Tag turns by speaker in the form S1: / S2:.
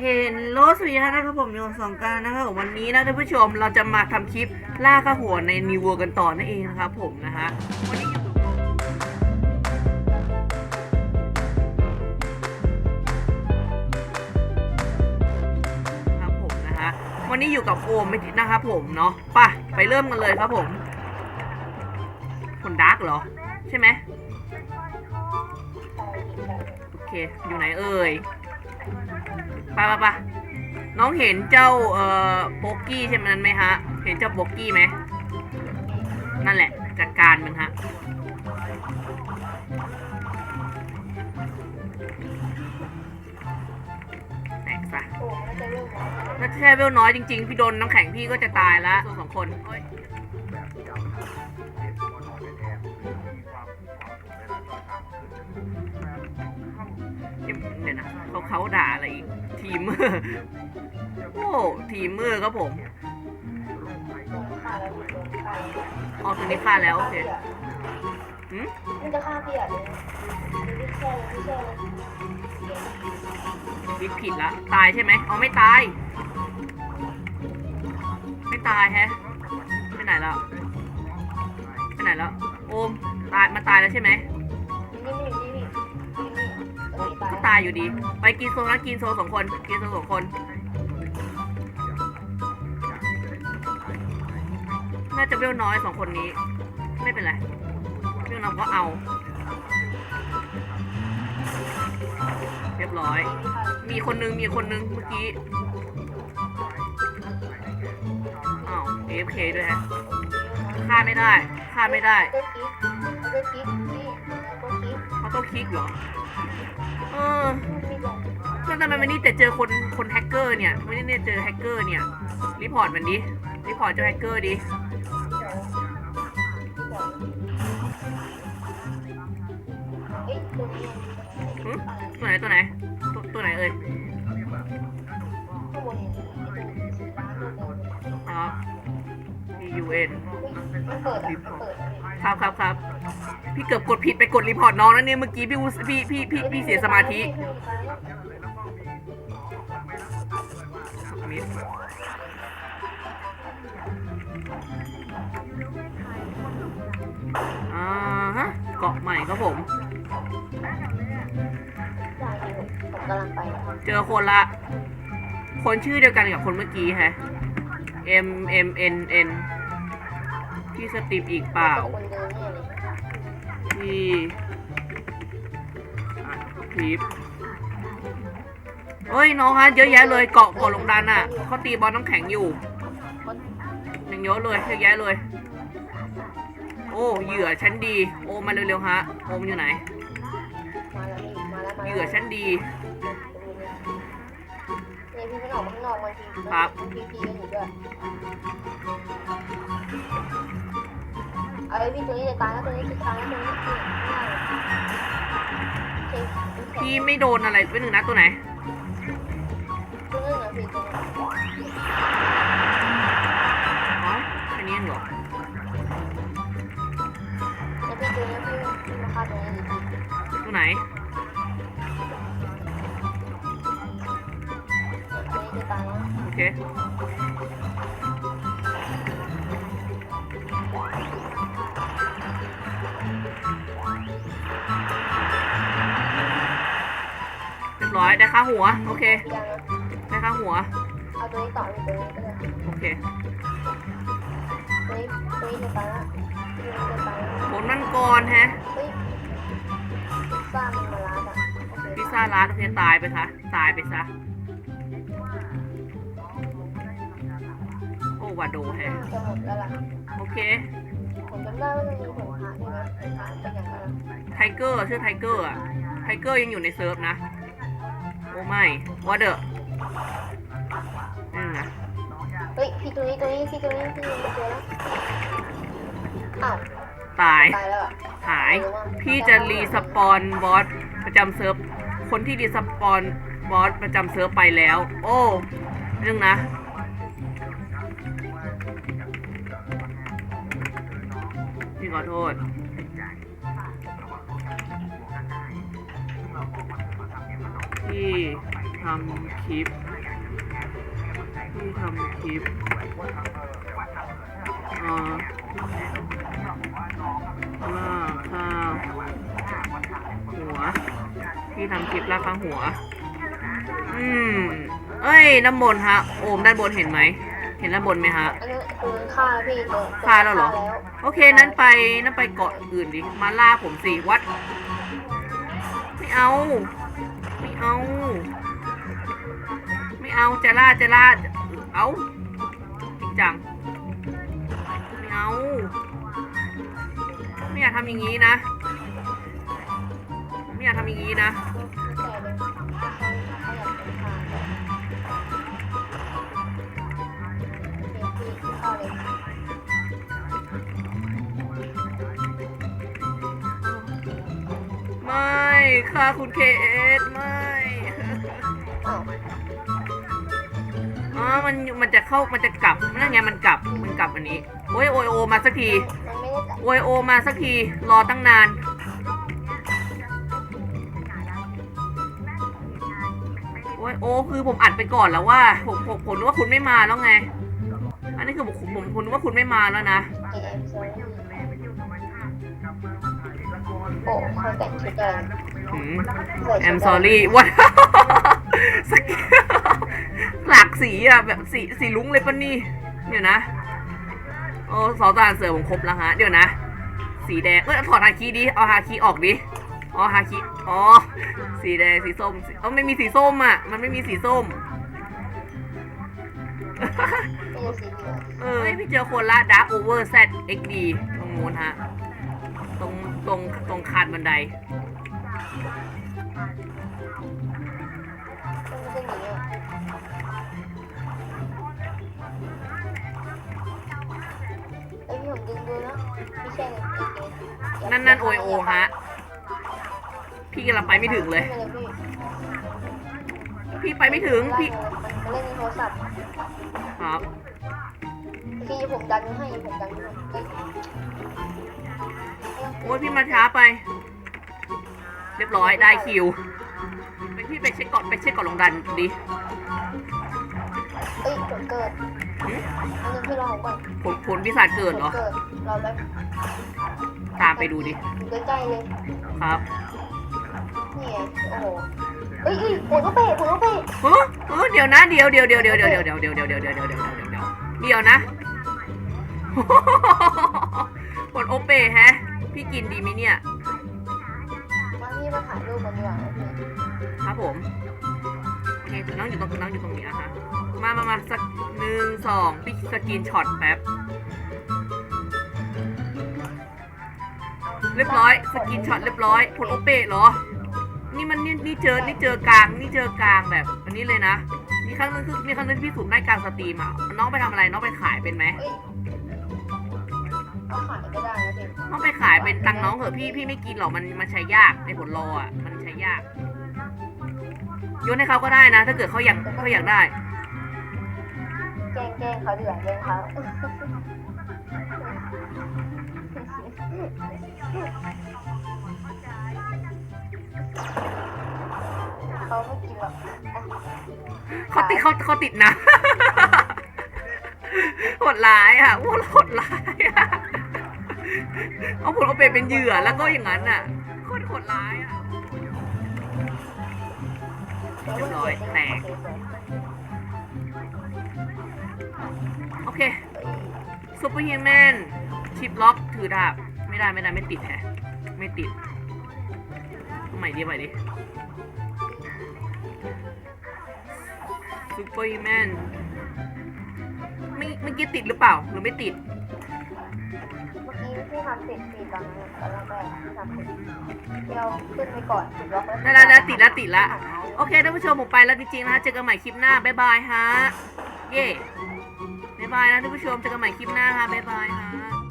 S1: เห็นโลสวัสดีนะครับผมอยู่กับสองการนะครับผมวันนี้นะท่านผู้ชมเราจะมาทำคลิปล่าข้าหัวในนิวเวอร์กันต่อนั่นเองนะครับผมนะฮะวันนี้อยู่ครับผมนะฮะวันนี้อยู่กับโอมไม่ตินะครับผมเนาะไป่ะไปเริ่มกันเลยครับผม คนดาร์กเหรอ ใช่ไหมโอเค อยู่ไหนเอ่ย ไปไปไปน้องเห็นเจ้าเอ่อโบกี้ใช่ไหมนั้นไหมฮะ เห็นเจ้าโบกี้ไหม นั่นแหละ จัดการมันฮะ แตกซะถ้าแค่เวลน้อยจริงๆ พี่โดนน้ำแข็งพี่ก็จะตายละส่วนสองคนโอ๊ยเดี๋ยวนะเขาเขาด่าอะไรอีก ทีมเมอร์โอ้ทีมเมอร์ครับผมอ๋อตัวนี้ฆ่าแล้วโอเคหืม
S2: มันจะฆ่าพี่อะเลยไม่ใช่เลยไม่ใช่เลย
S1: วิผิดละ ตายใช่ไหมอ๋อไม่ตาย ไม่ตายแฮะไปไหนแล้วไปไหนแล้วโอมตายมาตายแล้วใช่ไหม ก็ตายอยู่ดี ไปกินโซนะกินโซสองคน กินโซสองคน น่าจะเวลน้อยสองคนนี้ ไม่เป็นไรเวลน้อยก็เอา เรียบร้อย มีคนนึงมีคนนึงเมื่อกี้อ้าว AFK ด้วยฮะฆ่าไม่ได้ฆ่าไม่ได้
S2: เลือกกิ๊กเลือกกิ๊กนี่ตัวกิ๊ก
S1: เขาต้องคลิกเหรอ เออ
S2: ไม่ลง
S1: ก็ทำไมวันนี้แต่เจอคนคนแฮกเกอร์เนี่ยไม่ได้เนี่ยเจอแฮกเกอร์เนี่ยรีพอร์ตมันดิรีพอร์ตเจ้าแฮกเกอร์ดิ
S2: ตัวนี้
S1: หึตัวไหนตัวไหนตัวตัวไหนเอ่ยอ๋อ P U N
S2: มันเอะมัน
S1: ครับครับครับ พี่เกือบกดผิดไปกดรีพอร์ตน้องนั่นเนี่ยเมื่อกี้พี่อุสพี่พี่พี่พี่เสียสมาธิมิดอ่าฮะเกาะใหม่ครับผม
S2: ผมกำลังไป
S1: เจอคนละ คนชื่อเดียวกันกับคนเมื่อกี้ฮะ M M N N ที่สตรีมอีกเปล่า
S2: คนเดิมเนี่ ยเลย
S1: ที่คลิปเฮ้ยน้องฮะเยอะแยะเลยเกาะเกาะลงดันอะเขาตีบอลน้ำแข็งอยู่ยังเยอะเลยเยอะแยะเลย โอ้เหยื่อชั้นดี โอมมาเร็วๆฮะโอมอยู่ไหน
S2: มาแล้วนี่มาแล้วมา
S1: เห
S2: แล้ว
S1: ยื่อชั้นดี
S2: เนี่ยพี่ไม่ออกข้างนอกบางที
S1: ครับ
S2: เอาไอ้พี่ตัวนี้จะตายแล้วตัวนี้จะตายแล้วตัวนี้คือง่ายเค
S1: พี่ไม่โดนอะไรไปหนึ่งนะตัวไหน
S2: ตัวนึงนะพี่ตัวนึง
S1: อ๋อแค่นี้เองเหรอ
S2: แล้วพี่ตัวนี้พี่พี่มาฆ่าตัวนี้ดิพี่
S1: ตัวไหน
S2: ตัวนี้จะตายแล้ว
S1: โอเค รียบร้อยได้ค่าหัว โอเค
S2: ยังนะ
S1: ได้ค่าหัว
S2: เอาตัวนี้ต่ออีกตัวนี้ก็ได้
S1: โอเค
S2: ตัวนี้ตัวนี้จะตายแล้วตัวนี้จะตายแล้ว
S1: ผลมันก่อนแฮะ
S2: เฮ้ยพิซซ่ามันมาล้างอะโอเค
S1: พิซซ่าร้านโอเคตายไปซะตายไปซะ โอ้วาโดแฮะ
S2: จะหมดแล้วล่ะ
S1: โอเค
S2: ผมจำได้ว่าจะมีผลพระนี่นะผลพระเป็นอย่างไรนะ
S1: ไทเกอร์ชื่อไทเกอร์อะไทเกอร์ยังอยู่ในเซิร์ฟนะ โอ้ไม่วอเดอร์นี่นะ
S2: เฮ้ยพี่ตัวนี้ตัวนี้พี่ตัวนี้พี่ตัวนี้เจอแล้วอ้าว
S1: ตาย
S2: ตายแล้วอะ
S1: หาย พี่จะรีสปอนบอสประจำเซิร์ฟ คนที่รีสปอนบอสประจำเซิร์ฟไปแล้ว โอ้เรื่องนะพี่ขอโทษ พี่ทำคลิปพี่ทำคลิปเอ่อล่าข้าวหัวพี่ทำคลิปล่าข้าหัว อืม เอ้ยน้ำบนฮะ โอมด้านบนเห็นไหม เห็นด้านบนไหมฮะ
S2: อันนี้คือฆ่าพี่โดน
S1: ฆ่าแล้วเหรอ โอเค นั้นไป นั้นไปเกาะอื่นดิ มาล่าผมสิวัด ไม่เอา เอา ไม่เอาจะล่าจะล่าเอาจริงจัง ไม่เอา ไม่อยากทำอย่างนี้นะ ไม่อยากทำอย่างนี้นะ
S2: ค่ะ
S1: คุณเคเอสไม่
S2: อ๋
S1: อมันมันจะเข้ามันจะกลับนั่นไงมันกลับมันกลับอันนี้โอ้ยโอยโอมาสักทีโอยโอมาสักทีรอตั้งนานโอยโอคือผมอัดไปก่อนแล้วว่าผมผมผมนึกว่าคุณไม่มาแล้วไง อันนี้คือผมผมผมนึกว่าคุณไม่มาแล้วนะ
S2: โอ้เขาแต่งชุดแดง
S1: อืม
S2: ใส่ แดง
S1: I'm sorry ว้าสกหลากสีอะแบบสีสีลุ้งเลยปะนี่ เดี๋ยวนะ โอ้สอตานเสือผมครบแล้วฮะ เดี๋ยวนะ สีแดงเอ้ยถอดฮาคิดิ เอาฮาคิออกดิ อ๋อฮาคิอ๋อ สีแดงสีส้มเออไม่มีสีส้มอะ มันไม่มีสีส้ม
S2: ไม่ใช่สีเหลือง
S1: เออพี่เจอคนละด a r k Over Z XD ตรงโน้นฮะ ตรงตรงตรงคานบันได
S2: ไม่ใช่หนีอะไอ้ยพี่ผมดึงดูนะไม่ใช่เลยเอเอ
S1: นั่นนั่นโอโอฮะ พี่กำลังไปไม่ถึงเลย
S2: ไม่เลยพี่
S1: พี่ไปไม่ถึง พี่
S2: มันเล่นในโทรศัพท์
S1: ครับ
S2: พี่ผมดันให้ผมดันให้เฮ้ย
S1: โอ้ยพี่มาช้าไป เรียบร้อยได้คิวไปพี่ไปเช็คก่อนไปเช็คก่อนลงดันดิ
S2: เอ้ยผลเกิด
S1: หึ
S2: อันนึงพี่รอผมก่อน
S1: ผลผลพิศาจเกิดเหรอ
S2: ผลเกิด เราแล้ว
S1: ตามไปดูดิ
S2: อยู่ใกล้ๆเลย
S1: ครับ
S2: นี่ไงโอ้โหเอ้ยเอ้ยผลก็เปะผลก็เปะ
S1: เฮ้ยเฮ้ยเดี๋ยวนะเดี๋ยวเดี๋ยวเดี๋ยวเดี๋ยวเดี๋ยวเดี๋ยวเดี๋ยวเดี๋ยวเดี๋ยวเดี๋ยวเดี๋ยวเดี๋ยวเดี๋ยวเดี๋ยวเดี๋ยวเดี๋ยวนะ ผลโอเปแฮะ พี่กินดีไหมเนี่ย
S2: มาถ่ายรูปกันดีกว่า
S1: ครับผมโอเคน้องอยู่ตรงน้องอยู่ตรงนี้นะคะ มามามาสักหนึ่งสองพี่สกรีนช็อตแป๊บ เรียบร้อย สกรีนช็อตเรียบร้อยผลโอเปะเหรอ นี่มันนี่นี่เจอ นี่เจอกลาง นี่เจอกลางแบบ อันนี้เลยนะ มีครั้งนึงคือมีครั้งนึงที่พี่สูบได้กลางสตรีมอะ น้องไปทำอะไร น้องไปขายเป็นไหม
S2: เอ้ยก็ขายก็ได้นะพี่
S1: น้องไปขายเป็นตังค์น้องเหอะพี่พี่ไม่กินหรอกมันมันใช้ยากในผลรออะมันใช้ยากโยนให้เขาก็ได้นะ ถ้าเกิดเขาอยากเขาอยากได้
S2: แกล้งแกล้งเขาดีกว่าแกล้งเขาเขาไม่กินหรอกอะ
S1: เขาติดเขาเขาติดนะ โหดร้ายอะโอ้โหดร้ายอะ เอาผลเอาเป็นเป็นเหยื่อแล้วก็อย่างนั้นอะโคตรโหดร้ายอะเรียบร้อยแตกโอเคซูเปอร์ฮีแมนชิปล็อกถือดาบไม่ได้ไม่ได้ไม่ติดแฮะไม่ติดใหม่ดิใหม่ดิซูเปอร์ฮีแมนไม่เมื่อกี้ติดหรือเปล่าหรือไม่ติด
S2: ที่ทำเสร็จสี่ตอนนั้นตอนแรกๆพี่ทำเสร็จที่เราขึ้นไปก่อนจุดล็อกแล้ว
S1: ได้แล้วได้ติดแล้วติดแล้วโอเคท่านผู้ชมผมไปแล้วจริงๆนะเจอกันใหม่คลิปหน้าบ๊ายบายฮะเย่บ๊ายบายนะท่านผู้ชมเจอกันใหม่คลิปหน้าฮะบ๊ายบายฮะ